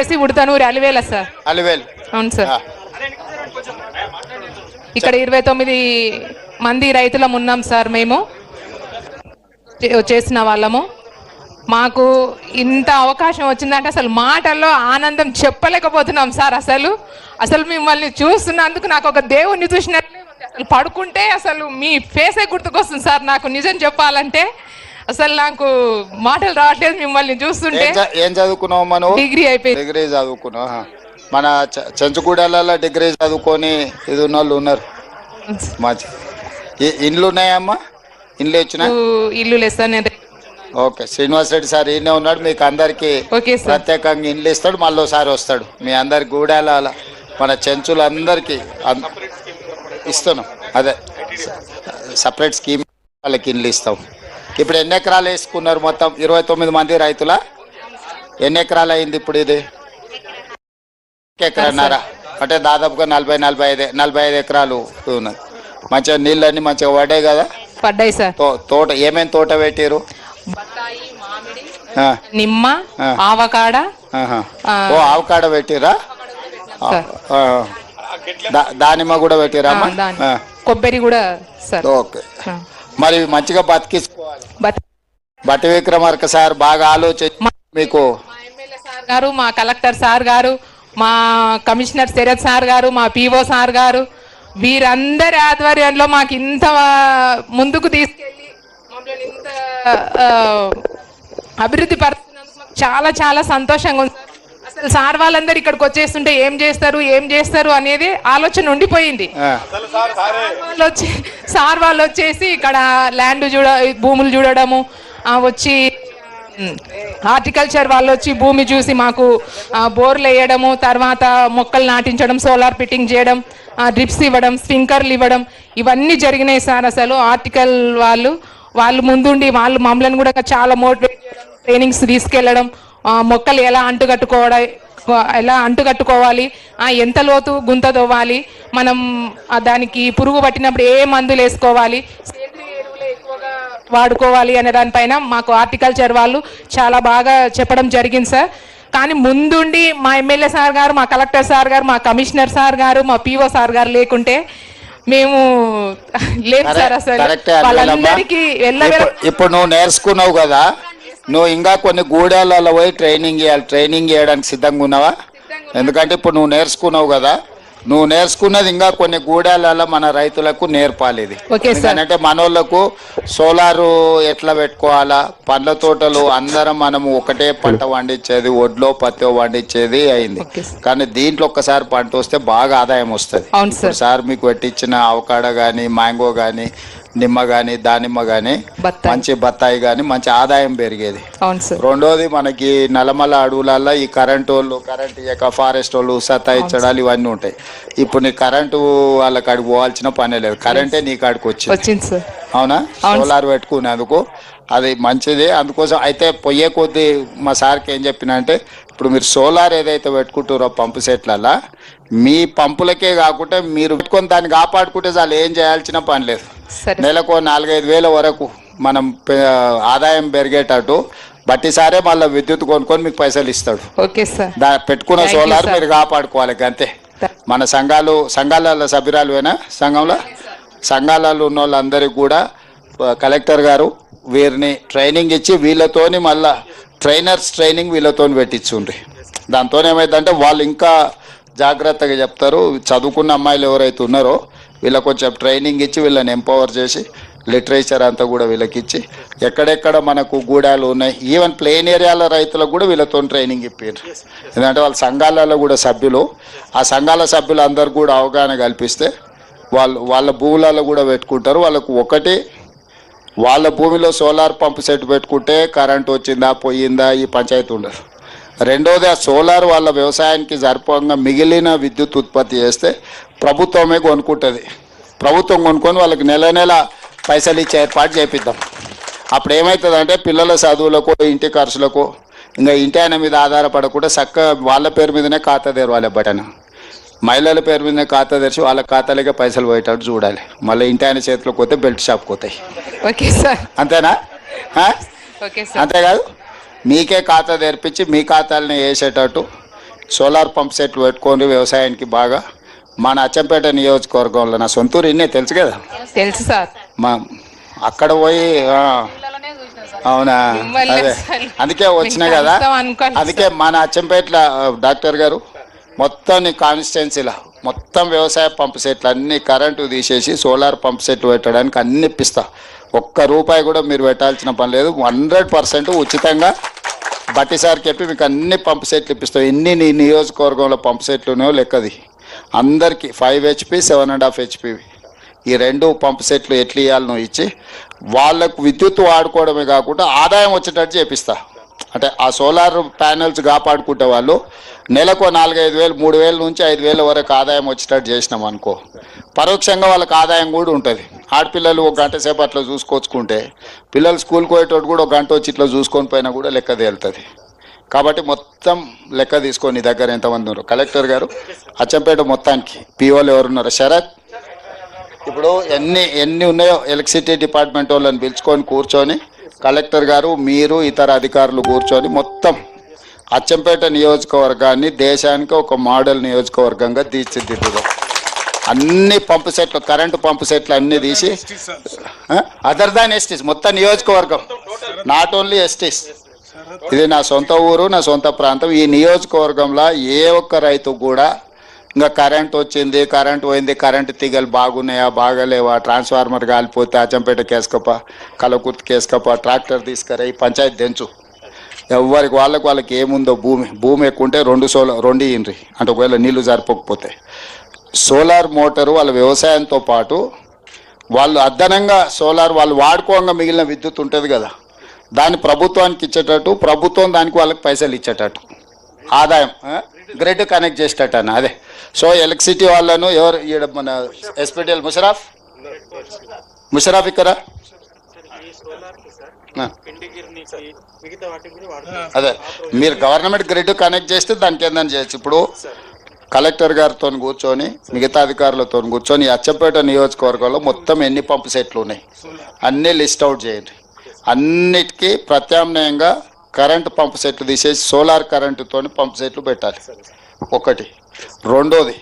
వచ్చేసి ఉడతనూరు అలివేల సార్. అలివేలు అవును సార్. ఇక్కడ ఇరవై తొమ్మిది మంది రైతులం ఉన్నాం సార్ మేము. చేసిన వాళ్ళము. మాకు ఇంత అవకాశం వచ్చిందంటే అసలు మాటల్లో ఆనందం చెప్పలేకపోతున్నాం సార్ అసలు. అసలు మిమ్మల్ని చూస్తున్నందుకు నాకు ఒక దేవుణ్ణి చూసినట్లే అసలు పడుకుంటే అసలు మీ ఫేసే గుర్తుకొస్తుంది సార్ నాకు నిజం చెప్పాలంటే. అసలు నాకు మాటలు రావట్లేదు మిమ్మల్ని చూస్తుంటే. ఏం చదువుకున్నావు మనం? డిగ్రీ అయిపోయింది. డిగ్రీ చదువుకున్నావు. మన చ- చెంచుగూడలలో డిగ్రీ చదువుకొని ఇది ఉన్న వాళ్ళు ఉన్నారు మంచి ఇండ్లు ఉన్నాయమ్మా? ఇండ్లు వచ్చినా ఇల్లు లేదు సార్ నేను ఓకే శ్రీనివాస్ రెడ్డి సార్ ఈయనే ఉన్నాడు మీకు అందరికి ప్రత్యేకంగా ఇండ్లు ఇస్తాడు మళ్ళీ ఒకసారి వస్తాడు. మీ అందరి గూడాల మన చెంచులందరికీ ఇస్తున్నాం. అదే సపరేట్ స్కీమ్ వాళ్ళకి ఇండ్లు ఇస్తాం. ఇప్పుడు ఎన్ని ఎకరాలు వేసుకున్నారు మొత్తం? ఇరవై తొమ్మిది మంది రైతుల? ఎన్ని ఎకరాలు అయింది ఇప్పుడు ఇది? ఎకరన్నారా అంటే దాదాపుగా నలభై నలభై ఐదు నలభై ఐదు ఎకరాలు ఉన్నది. మంచిగా నీళ్ళన్నీ మంచిగా పడ్డాయి కదా? పడ్డాయి సార్. తోట ఏమేమి తోట పెట్టారు నిమ్మ. ఆవకాడ. ఓ ఆవకాడ పెట్టిరా దానిమ్మ కూడా దాని కొబ్బరి కూడా సార్. ఓకే. మరి మంచిగా బతికించుకోవాలి బత్- బట్టి విక్రమార్క సార్ బాగా ఆలోచించి మీకు గారు మా కలెక్టర్ సార్ గారు మా కమిషనర్ శరత్ సార్ గారు మా పిఓ సార్ గారు వీరందరి ఆధ్వర్యంలో మాకు ఇంత ముందుకు తీసుకెళ్ళి మమ్మల్ని ఇంత అభివృద్ధి పరుస్తున్నందుకు మాకు చాలా చాలా సంతోషంగా ఉంది. అసలు సార్ వాళ్ళందరూ ఇక్కడికి వచ్చేస్తుంటే ఏం చేస్తారు ఏం చేస్తారు అనేది ఆలోచన ఉండిపోయింది. వాళ్ళు వచ్చి సార్ వాళ్ళు వచ్చేసి ఇక్కడ ల్యాండ్ చూడ భూములు చూడడము ఆ, వచ్చి హార్టికల్చర్ వాళ్ళు వచ్చి భూమి చూసి మాకు బోర్లు వేయడము తర్వాత మొక్కలు నాటించడం సోలార్ ఫిట్టింగ్ చేయడం ఆ, డ్రిప్స్ ఇవ్వడం స్ప్రింకర్లు ఇవ్వడం ఇవన్నీ జరిగినాయి సార్ అసలు. ఆర్టికల్ వాళ్ళు వాళ్ళు ముందుండి వాళ్ళు మమ్మల్ని కూడా చాలా మోటివేట్ చేయడం ట్రైనింగ్స్ తీసుకెళ్ళడం ఆ, మొక్కలు ఎలా అంటుకట్టుకోవడం ఎలా అంటుకట్టుకోవాలి ఆ, ఎంత లోతు గుంత తవ్వాలి? మనం దానికి పురుగు పట్టినప్పుడు ఏ మందులు వేసుకోవాలి? సేంద్రియ ఎరువులే ఎక్కువగా వాడుకోవాలి అనే దానిపైన మాకు హార్టికల్చర్ వాళ్ళు చాలా బాగా చెప్పడం జరిగింది సార్. కానీ ముందుండి మా ఎమ్మెల్యే సార్ గారు మా కలెక్టర్ సార్ గారు మా కమిషనర్ సార్ గారు మా పిఓ సార్ గారు లేకుంటే మేము లేదు సార్ అసలు. వాళ్ళందరికీ ఇప్పుడు- ఇప్పుడు నువ్వు నేర్చుకున్నావు కదా నువ్వు ఇంకా కొన్ని గూడాలలో పోయి ట్రైనింగ్ చేయాలి. ట్రైనింగ్ చేయడానికి సిద్ధంగా ఉన్నావా? ఎందుకంటే ఇప్పుడు నువ్వు నేర్చుకున్నావు కదా. నువ్వు నేర్చుకున్నది ఇంకా కొన్ని గూడాలలో మన రైతులకు నేర్పాలి ఇది. ఎందుకంటే మనోళ్ళకు సోలారు ఎట్లా పెట్టుకోవాలా? పండ్ల తోటలు అందరం మనము ఒకటే పంట పండించేది ఒడ్లో పత్తి పండించేది అయింది. కానీ దీంట్లో ఒక్కసారి పంట వస్తే బాగా ఆదాయం వస్తుంది. సార్. మీకు పెట్టించిన అవకాడ కానీ మ్యాంగో కానీ నిమ్మ కానీ దానిమ్మ కానీ బత్తాయి. మంచి బత్తాయి కానీ మంచి ఆదాయం పెరిగేది. అవును సార్. రెండోది మనకి నల్లమల్ల అడవులలో ఈ కరెంట్ వాళ్ళు కరెంట్ ఇయ్యక ఫారెస్ట్ వాళ్ళు సతాయించడాలు ఇవన్నీ ఉంటాయి. ఇప్పుడు నీ కరెంటు వాళ్ళ కాడికి పోవాల్సిన పనే లేదు. కరెంటే నీ కాడికి వచ్చింది. వచ్చింది సార్. అవునా? సోలార్ పెట్టుకునేందుకు అది మంచిది. అందుకోసం అయితే పొయ్యే కొద్దీ మా సార్కి ఏం చెప్పిన అంటే ఇప్పుడు మీరు సోలార్ ఏదైతే పెట్టుకుంటారో పంపు సెట్లలో మీ పంపులకే కాకుండా మీరు పెట్టుకొని దాన్ని కాపాడుకుంటే చాలు ఏం చేయాల్సిన పని లేదు. నెలకు నాలుగైదు వేల వరకు మనం ఆదాయం పెరిగేటట్టు బట్టి సారే మళ్ళీ విద్యుత్ కొనుక్కొని మీకు పైసలు ఇస్తాడు. Okay sir. దా పెట్టుకున్న సోలార్. మీరు కాపాడుకోవాలి అంతే మన సంఘాలు సంఘాలలో సభ్యురాలువేనా సంఘంలో? సంఘాలలో ఉన్న వాళ్ళందరికీ కూడా కలెక్టర్ గారు వీరిని ట్రైనింగ్ ఇచ్చి వీళ్ళతోని మళ్ళా ట్రైనర్స్ ట్రైనింగ్ వీళ్ళతోని పెట్టించుండ్రి. దాంతో ఏమైందంటే వాళ్ళు ఇంకా జాగ్రత్తగా చెప్తారు. చదువుకున్న అమ్మాయిలు ఎవరైతే ఉన్నారో వీళ్ళకి కొంచెం ట్రైనింగ్ ఇచ్చి వీళ్ళని ఎంపవర్ చేసి లిటరేచర్ అంతా కూడా వీళ్ళకి ఇచ్చి ఎక్కడెక్కడ మనకు గూడాలు ఉన్నాయి. ఈవెన్ ప్లేన్ ఏరియాల రైతులకు కూడా వీళ్ళతో ట్రైనింగ్ ఇప్పారు ఎందుకంటే వాళ్ళ సంఘాలలో కూడా సభ్యులు. ఆ సంఘాల సభ్యులు అందరు కూడా అవగాహన కల్పిస్తే వాళ్ళు వాళ్ళ భూములలో కూడా పెట్టుకుంటారు. వాళ్ళకు ఒకటి వాళ్ళ భూమిలో సోలార్ పంప్ సెట్ పెట్టుకుంటే కరెంట్ వచ్చిందా పోయిందా ఈ పంచాయతీ ఉండదు. రెండోది ఆ సోలార్ వాళ్ళ వ్యవసాయానికి సరిపోగా మిగిలిన విద్యుత్ ఉత్పత్తి చేస్తే ప్రభుత్వమే కొనుక్కుంటుంది. ప్రభుత్వం కొనుక్కొని వాళ్ళకి నెల నెల పైసలు ఇచ్చే ఏర్పాటు చేపిద్దాం. అప్పుడు ఏమవుతుందంటే పిల్లల చదువులకు ఇంటి ఖర్చులకు ఇంకా ఇంటి ఆయన మీద ఆధారపడకుండా చక్కగా వాళ్ళ పేరు మీదనే ఖాతా తెరవాలి బటన్. మహిళల పేరు మీదనే ఖాతా తెరిచి వాళ్ళ ఖాతాలకే పైసలు పోయేటట్టు చూడాలి. మళ్ళీ ఇంటి ఆయన చేతిలోకి పోతే బెల్ట్ షాప్కి పోతాయి. Okay sir. అంతేనా? అంతేకాదు? మీకే ఖాతా తెరిపించి మీ ఖాతాలని వేసేటట్టు సోలార్ పంప్ సెట్లు పెట్టుకొని వ్యవసాయానికి బాగా. మన అచ్చంపేట నియోజకవర్గంలో నా సొంతూరు ఇన్నే తెలుసు కదా? తెలుసు సార్. మా అక్కడ పోయి అవునా? అదే. అందుకే వచ్చినా మీకు కదా. అందుకే మన అచ్చంపేటల డాక్టర్ గారు మొత్తం నీ కాన్స్టిట్యున్సీలో మొత్తం వ్యవసాయ పంప్ సెట్లు అన్ని కరెంటు తీసేసి సోలార్ పంప్ సెట్లు పెట్టడానికి అన్ని ఇప్పిస్తా. ఒక్క రూపాయి కూడా మీరు పెట్టాల్సిన పని లేదు. హండ్రెడ్ పర్సెంట్ ఉచితంగా బట్టి సార్ చెప్పి మీకు అన్ని పంప్ సెట్లు ఇప్పిస్తాం. ఎన్ని నీ నియోజకవర్గంలో పంప్ సెట్లు ఉన్నాయో లెక్కది. అందరికీ five HP seven and half HP. ఈ రెండు పంప్ సెట్లు ఎట్లు ఇవ్వాలి నువ్వు ఇచ్చి వాళ్ళకు విద్యుత్ వాడుకోవడమే కాకుండా ఆదాయం వచ్చేటట్టు చేపిస్తా. అంటే ఆ సోలార్ ప్యానెల్స్ కాపాడుకుంటే వాళ్ళు నెలకు నాలుగైదు వేలు మూడు వేల నుంచి ఐదు వేల వరకు ఆదాయం వచ్చేటట్టు చేసినాం అనుకో. పరోక్షంగా వాళ్ళకి ఆదాయం కూడా ఉంటుంది. ఆడపిల్లలు ఒక గంట సేపు అట్లా చూసుకొచ్చుకుంటే పిల్లలు స్కూల్కి పోయేటోడు కూడా ఒక గంట వచ్చి ఇట్లా చూసుకొని పోయినా కూడా లెక్క తేలుతుంది. కాబట్టి మొత్తం లెక్క తీసుకొని నీ దగ్గర ఎంతమంది ఉన్నారు? కలెక్టర్ గారు అచ్చంపేట మొత్తానికి పీఓలు ఎవరున్నారు? శరత్ ఇప్పుడు ఎన్ని ఎన్ని ఉన్నాయో ఎలక్ట్రిసిటీ డిపార్ట్మెంట్ వాళ్ళని పిలుచుకొని కూర్చొని కలెక్టర్ గారు మీరు ఇతర అధికారులు కూర్చొని మొత్తం అచ్చంపేట నియోజకవర్గాన్ని దేశానికి ఒక మోడల్ నియోజకవర్గంగా తీర్చిదిద్దుదాం. అన్ని పంపు సెట్లు కరెంటు పంపు సెట్లు అన్ని తీసి అదర్ దాన్ ఎస్టీస్ మొత్తం నియోజకవర్గం. నాట్ ఓన్లీ ఎస్టీస్ ఇది నా సొంత ఊరు నా సొంత ప్రాంతం. ఈ నియోజకవర్గంలో ఏ ఒక్క రైతు కూడా ఇంకా కరెంట్ వచ్చింది కరెంట్ పోయింది కరెంటు తీగలు బాగున్నాయా బాగలేవా ట్రాన్స్ఫార్మర్ కాలిపోతే అచ్చంపేట కేసుకప్ప కలకుర్తి కేసుకప్ప ట్రాక్టర్ తీసుకురా ఈ పంచాయతీ తెంచు. ఎవరికి వాళ్ళకి వాళ్ళకి ఏముందో భూమి భూమి ఎక్కువ ఉంటే రెండు సోల రెండు ఇండ్రి అంటే ఒకవేళ నీళ్ళు సరిపోకపోతే. సోలార్ మోటారు వాళ్ళ వ్యవసాయంతో పాటు వాళ్ళు అదనంగా సోలార్ వాళ్ళు వాడుకోగా మిగిలిన విద్యుత్ ఉంటుంది కదా. దాన్ని ప్రభుత్వానికి ఇచ్చేటట్టు ప్రభుత్వం దానికి వాళ్ళకి పైసలు ఇచ్చేటట్టు. ఆదాయం గ్రిడ్ కనెక్ట్ చేసేటట్టు అన్న అదే. సో ఎలక్ట్రిసిటీ వాళ్ళను ఎవరు ఈడ మన ఎస్పీటీఎల్ ముషరాఫ్? ముషరాఫ్ ఇక్కడ? అదే. మీరు గవర్నమెంట్ గ్రిడ్ కనెక్ట్ చేస్తే దానికి ఏందని చేయొచ్చు? ఇప్పుడు కలెక్టర్ గారితో కూర్చొని మిగతా అధికారులతో కూర్చొని అచ్చంపేట నియోజకవర్గంలో మొత్తం ఎన్ని పంపు సెట్లు ఉన్నాయి? అన్నీ లిస్ట్ అవుట్ చేయండి. అన్నిటికీ ప్రత్యామ్నాయంగా కరెంటు పంపు సెట్లు తీసేసి సోలార్ కరెంటుతో పంపు సెట్లు పెట్టాలి. ఒకటి. రెండోది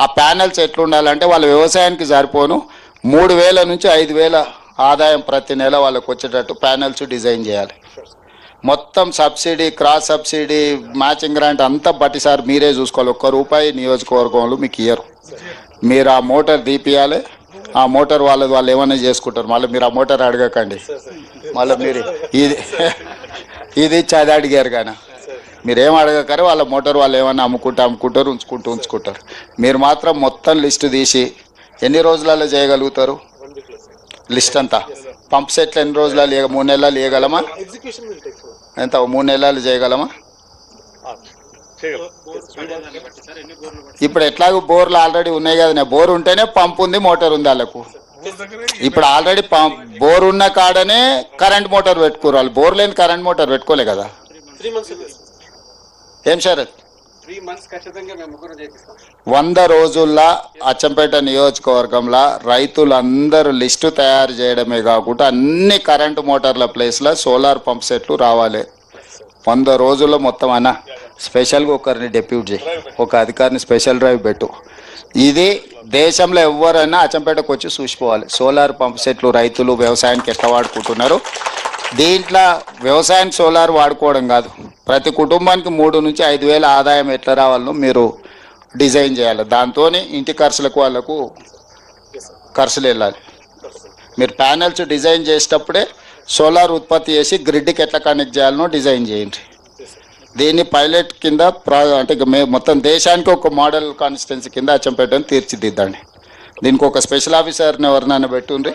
ఆ ప్యానెల్స్ ఎట్లుండాలంటే వాళ్ళ వ్యవసాయానికి సరిపోను. మూడు వేల నుంచి ఐదు వేల ఆదాయం ప్రతి నెల వాళ్ళకి వచ్చేటట్టు ప్యానెల్స్ డిజైన్ చేయాలి. మొత్తం subsidy cross subsidy matching grant అంతా బట్టి సార్ మీరే చూసుకోవాలి. ఒక్క రూపాయి నియోజకవర్గంలో మీకు ఇయ్యరు. మీరు ఆ మోటార్ తీపియాలి. ఆ మోటార్ వాళ్ళది వాళ్ళు ఏమైనా చేసుకుంటారు. మళ్ళీ మీరు ఆ మోటార్ అడగకండి. మళ్ళీ మీరు ఇది ఇది చది అడిగారు కానీ. మీరు ఏం వాళ్ళ మోటార్ వాళ్ళు ఏమైనా అమ్ముకుంటే అమ్ముకుంటారు ఉంచుకుంటూ ఉంచుకుంటారు. మీరు మాత్రం మొత్తం లిస్టు తీసి ఎన్ని రోజులలో చేయగలుగుతారు? లిస్ట్ అంతా. పంప్ సెట్లు ఎన్ని రోజులలో లేక మూడు నెలలు వేయగలమా ఎంత మూడు నెలలు చేయగలమా? ఇప్పుడు ఎట్లాగో బోర్లు ఆల్రెడీ ఉన్నాయి కదా బోర్ ఉంటేనే పంప్ ఉంది మోటార్ ఉంది వాళ్ళకు. ఇప్పుడు ఆల్రెడీ పంప్ బోర్ ఉన్న కాడనే కరెంట్ మోటార్ పెట్టుకోరు వాళ్ళు. బోర్ లేని కరెంట్ మోటార్ పెట్టుకోలే కదా. ఏం శరత్ త్రీ మంత్స్ ఖచ్చితంగా మేము ముగ్గురు చేపిస్తాం వంద రోజుల్లో అచ్చంపేట నియోజకవర్గంలో రైతులందరూ లిస్టు తయారు చేయడమే కాకుండా అన్ని కరెంటు మోటార్ల ప్లేస్లో సోలార్ పంప్ సెట్లు రావాలి. వంద రోజుల్లో మొత్తం అన్న స్పెషల్గా ఒకరిని డెప్యూట్ చేయి. ఒక అధికారిని స్పెషల్ డ్రైవ్ పెట్టు. ఇది దేశంలో ఎవరైనా అచ్చంపేటకు వచ్చి చూసిపోవాలి. సోలార్ పంప్ సెట్లు రైతులు వ్యవసాయానికి ఎట్లా వాడుకుంటున్నారు? దీంట్లో వ్యవసాయం సోలార్ వాడుకోవడం కాదు. ప్రతి కుటుంబానికి మూడు నుంచి ఐదు వేల ఆదాయం ఎట్లా రావాలో మీరు డిజైన్ చేయాలి. దాంతో ఇంటి ఖర్చులకు వాళ్ళకు ఖర్చులు వెళ్ళాలి. మీరు ప్యానెల్స్ డిజైన్ చేసేటప్పుడే సోలార్ ఉత్పత్తి చేసి గ్రిడ్కి ఎట్లా కనెక్ట్ చేయాలనో డిజైన్ చేయండి. దీన్ని పైలట్ కింద ప్రా అంటే ఇక మే మొత్తం దేశానికి ఒక మోడల్ కాన్స్టిట్యున్సీ కింద అచ్చంపేటని తీర్చిదిద్దండి. దీనికి ఒక స్పెషల్ ఆఫీసర్ని ఎవరినైనా పెట్టుండ్రి?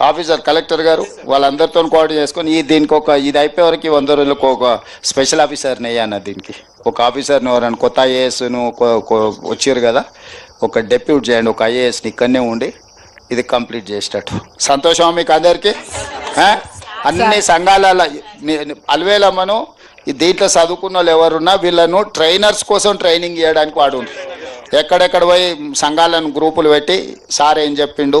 ఆఫీసర్ కలెక్టర్ గారు వాళ్ళందరితో కోఆర్డినేట్ చేసుకొని ఈ దీనికి ఒక ఇది అయిపోయే వరకు వంద రోజులకు ఒక స్పెషల్ ఆఫీసర్ని అయ్యాను దీనికి. ఒక ఆఫీసర్ని ఎవరైనా కొత్త ఐఏఎస్ను వచ్చారు కదా ఒక డెప్యూట్ చేయండి ఒక ఐఏఎస్ని ఇక్కడనే ఉండి ఇది కంప్లీట్ చేసేటట్టు. సంతోషమా మీకు అందరికీ? అన్ని సంఘాల అలవేలమ్మను ఈ దీంట్లో చదువుకున్న వాళ్ళు ఎవరున్నా వీళ్ళను ట్రైనర్స్ కోసం ట్రైనింగ్ చేయడానికి వాడు ఎక్కడెక్కడ పోయి సంఘాలను గ్రూపులు పెట్టి సార్ ఏం చెప్పిండు?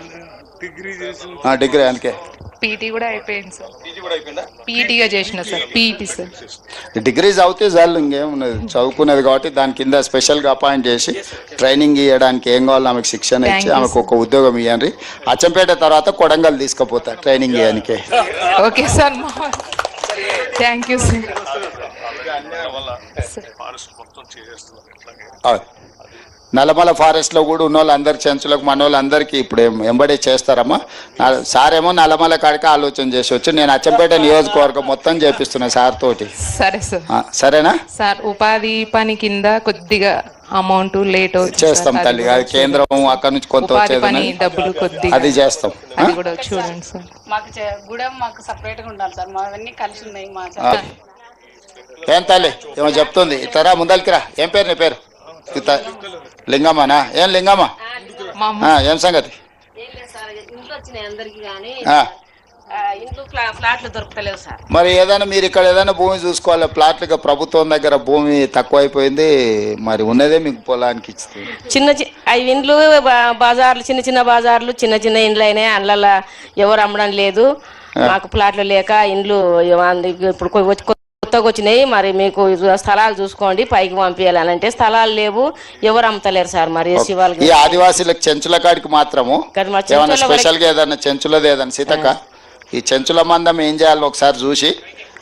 ఆ, డిగ్రీ అందుకే పీటీ కూడా అయిపోయింది సార్. పీటీగా చేసిన సార్ పీఈటీ సార్. డిగ్రీ చదివితే చాలు ఇంకేమున్నది చదువుకున్నది కాబట్టి దాని కింద స్పెషల్గా అపాయింట్ చేసి ట్రైనింగ్ ఇవ్వడానికి ఏం కావాలో ఆమెకు శిక్షణ Thank ఇచ్చి you, ఆమెకు ఒక ఉద్యోగం ఇవ్వండి అచ్చంపేట తర్వాత కొడంగల్ తీసుకుపోతా ట్రైనింగ్ ఇవ్వడానికి okay sir thank you sir అవును. నల్లమల ఫారెస్ట్లో కూడా ఉన్న వాళ్ళందరి చెంచులకు మన వాళ్ళందరికీ ఇప్పుడు ఏం- ఎంబడే చేస్తారమ్మా. నా- సార్ ఏమో నల్లమల కాడికి ఆలోచన చేసి వచ్చి నేను అచ్చంపేట నియోజకవర్గం మొత్తం చేపిస్తున్నా సార్ తోటి. సరే సార్. సరేనా? సార్ ఉపాధి పని కింద కొద్దిగా అమౌంట్ లేట్ చేస్తాం. తల్లి. అది కేంద్రం అక్కడ నుంచి కొంత వచ్చేది. డబ్బులు కొద్దిగా అది చేస్తాం. ఆ? అది కూడా చూడండి సార్. మాకు గూడెం మాకు సపరేట్గా ఉండాలి సార్. కలిసి ఉన్నాయి మా. ఏం తల్లి? ఏమో చెప్తుంది. ఇతరా ముందరికి రా ఏం పేరు నీ పేరు? లింగమ్మనా ఏం లింగమ్మ అమ్మ ఆ, ఏం సంగతి ఏం సార్. మరి ఏదైనా మీరు ఇక్కడ ఏదైనా భూమి చూసుకోవాలి ప్లాట్లుగా ప్రభుత్వం దగ్గర భూమి తక్కువైపోయింది మరి ఉన్నదే మీకు పొలానికి చిన్న చి- అవి ఇండ్లు బజార్లు చిన్న చిన్న బజార్లు చిన్న చిన్న ఇండ్లు అయినాయి అందులో ఎవరు అమ్మడం లేదు. మాకు ప్లాట్లు లేక ఇండ్లు ఇప్పుడు కొత్తగా వచ్చినాయి మరి మీకు స్థలాలు చూసుకోండి పైకి పంపించాలని అంటే స్థలాలు లేవు ఎవరు అమ్ముతలేరు సార్ మరి ఈ వాళ్ళకి? ఆదివాసీలకు చెంచుల కాడికి మాత్రము ఏమైనా స్పెషల్గా ఏదైనా చెంచులది ఏదైనా సీతక్క ఈ చెంచుల మందం ఏం చేయాలో ఒకసారి చూసి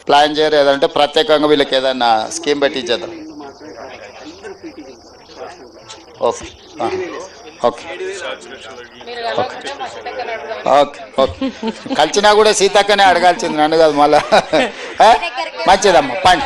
ప్లాన్ చేయరు. ఏదంటే ప్రత్యేకంగా వీళ్ళకి ఏదైనా స్కీమ్ పెట్టి ఇచ్చేద్దాం ఓకే ఓకే. Okay okay. కలిసినా కూడా సీతక్కనే అడగాల్సింది నన్ను కాదు మళ్ళా? మంచిదమ్మా పండి.